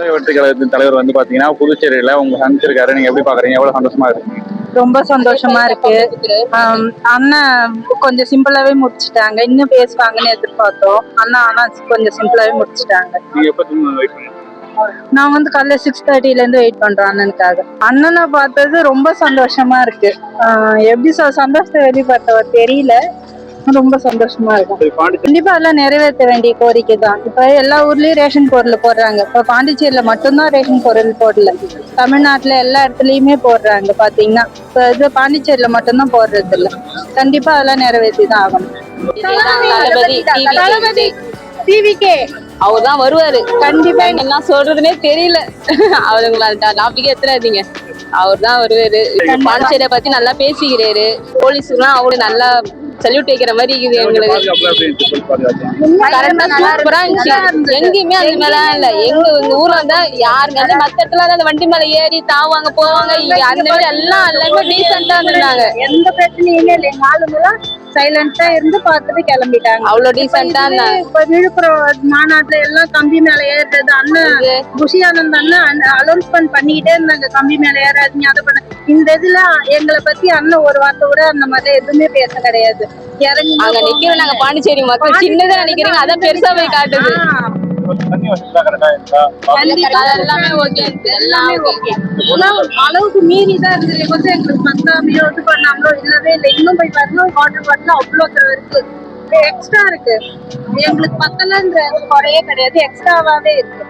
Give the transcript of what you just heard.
வெற்றி கழகத்தின் தலைவர் வந்து பாத்தீங்கன்னா புதுச்சேரியில உங்க சந்திச்சிருக்காரு. நீங்க எப்படி பாக்குறீங்க? எவ்வளவு சந்தோஷமா இருக்கு? ரொம்ப சந்தோஷமா இருக்கு. அண்ணன் கொஞ்சம் சிம்பிளாவே முடிச்சிட்டாங்க. இன்னும் பேசுவாங்கன்னு எதிர்பார்த்தோம். அண்ணா ஆனா கொஞ்சம் சிம்பிளாவே முடிச்சிட்டாங்க. நான் வந்து காலைல சிக்ஸ் தேர்ட்டில இருந்து வெயிட் பண்றேன் அண்ணனுக்காக. அண்ணனை பார்த்தது ரொம்ப சந்தோஷமா இருக்கு. எப்படி சந்தோஷத்தை வெளிப்படுத்தவர் தெரியல. ரொம்ப சந்தோஷமா இருக்கும். கண்டிப்பா எல்லாம் நிறைவேற்ற வேண்டிய கோரிக்கை தான் இப்ப எல்லா ஊர்லயும் ரேஷன் பொருள் போடுறாங்க. இப்ப பாண்டிச்சேரியில மட்டும்தான் ரேஷன் பொருள் போடல. தமிழ்நாட்டுல எல்லா இடத்துலயுமே போடுறாங்க பாத்தீங்கன்னா. இப்ப இது பாண்டிச்சேரியில மட்டும்தான் போடுறது இல்ல கண்டிப்பா அதெல்லாம் நிறைவேற்றி தான் ஆகணும். தளபதி டிவிகே அவர் தான் வருவாரு. கண்டிப்பா. என்ன சொல்றதுனே தெரியல. அவருங்களா டாபிக் எத்தனாதீங்க அவர் தான் வருவாரு. பாண்டிச்சேரியை பத்தி நல்லா பேசிக்கிறாரு. போலீஸுக்குலாம் அவரு நல்லா சல்யூட் வைக்கிற மாதிரி இருக்குது எங்களுக்கு. கரெக்டா சூப்பரா இருந்துச்சு. எங்கேயுமே அந்த மேல இல்ல. எங்க எங்க ஊர்ல இருந்தா யாருங்க வந்து மத்த இடத்துல அந்த வண்டி மேல ஏறி தாவாங்க போவாங்க. அந்த மாதிரி எல்லாம் எல்லாமே டீசெண்டா இருந்தாங்க. எந்த பிரச்சனையுமே இல்லை. ஆளுங்கெல்லாம் சைலண்டா இருந்து பார்த்துட்டு கிளம்பிட்டாங்க. அவ்வளவு டீசெண்டா இப்ப விழுப்புரம் மாநாட்டுல எல்லாம் கம்பி மேல ஏறுறது அண்ணன் குஷி ஆனந்த் அண்ணன் அனௌன்ஸ்மெண்ட் பண்ணிக்கிட்டே இருந்தாங்க கம்பி மேல ஏறாதீங்க அதை பண்ண இந்த இதுல எங்களை பத்தி அண்ணன் ஒரு வார்த்தை கூட அந்த மாதிரி எதுவுமே பேச கிடையாது. இறங்கி அங்க நிக்கிறோம் நாங்க பாண்டிச்சேரி மக்கள் சின்னதா நினைக்கிறீங்க அதான் பெருசா போய் காட்டுது. தண்ணி வசதி கரெக்டா இருக்கா கண்டிப்பா. எல்லாமே ஓகே எல்லாமே ஓகே உணவு அளவுக்கு மீறி தான் இருந்தது கொஞ்சம் எங்களுக்கு பத்தாமையோ இது பண்ணாமலோ இல்லவே இல்லை இன்னும் போய் வரணும் வாட்டர் பாட்டில் அவ்வளோ இருக்கு எக்ஸ்ட்ரா இருக்கு எங்களுக்கு பத்தலன்ற குறையே கிடையாது எக்ஸ்ட்ராவாவே இருக்கு